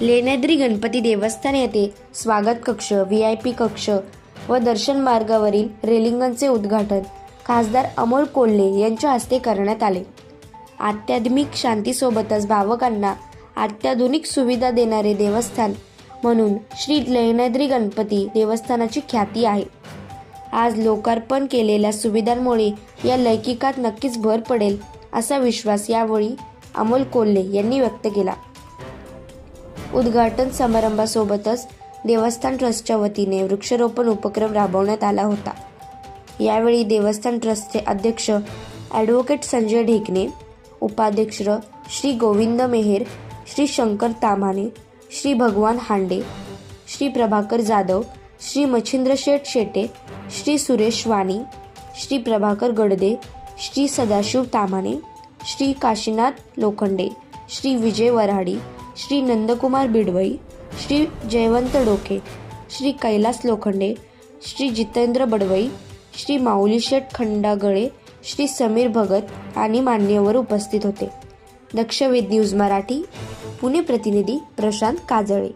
लेण्याद्री गणपती देवस्थान येथे स्वागत कक्ष व्ही आय पी कक्ष व दर्शन मार्गावरील रेलिंगनचे उद्घाटन खासदार अमोल कोल्हे यांच्या हस्ते करण्यात आले. आध्यात्मिक शांतीसोबतच भावकांना अत्याधुनिक सुविधा देणारे देवस्थान म्हणून श्री लेण्याद्री गणपती देवस्थानाची ख्याती आहे. आज लोकार्पण केलेल्या सुविधांमुळे या लैकिकात नक्कीच भर पडेल असा विश्वास यावेळी अमोल कोल्हे यांनी व्यक्त केला. उद्घाटन समारंभासोबतच देवस्थान ट्रस्टच्या वतीने वृक्षारोपण उपक्रम राबवण्यात आला होता. यावेळी देवस्थान ट्रस्टचे अध्यक्ष ॲडव्होकेट संजय ढेकणे उपाध्यक्ष श्री गोविंद मेहेर श्री शंकर तामाने श्री भगवान हांडे श्री प्रभाकर जाधव श्री मच्छिंद्र शेठ शेटे श्री सुरेश वाणी श्री प्रभाकर गडदे श्री सदाशिव तामाने श्री काशीनाथ लोखंडे श्री विजय वराडी श्री नंदकुमार बिडवई श्री जयवंत डोके श्री कैलास लोखंडे श्री जितेंद्र बडवई श्री माऊलीशेठ खंडागळे श्री समीर भगत आणि मान्यवर उपस्थित होते. दक्षवेद न्यूज मराठी पुणे प्रतिनिधी प्रशांत काजळे.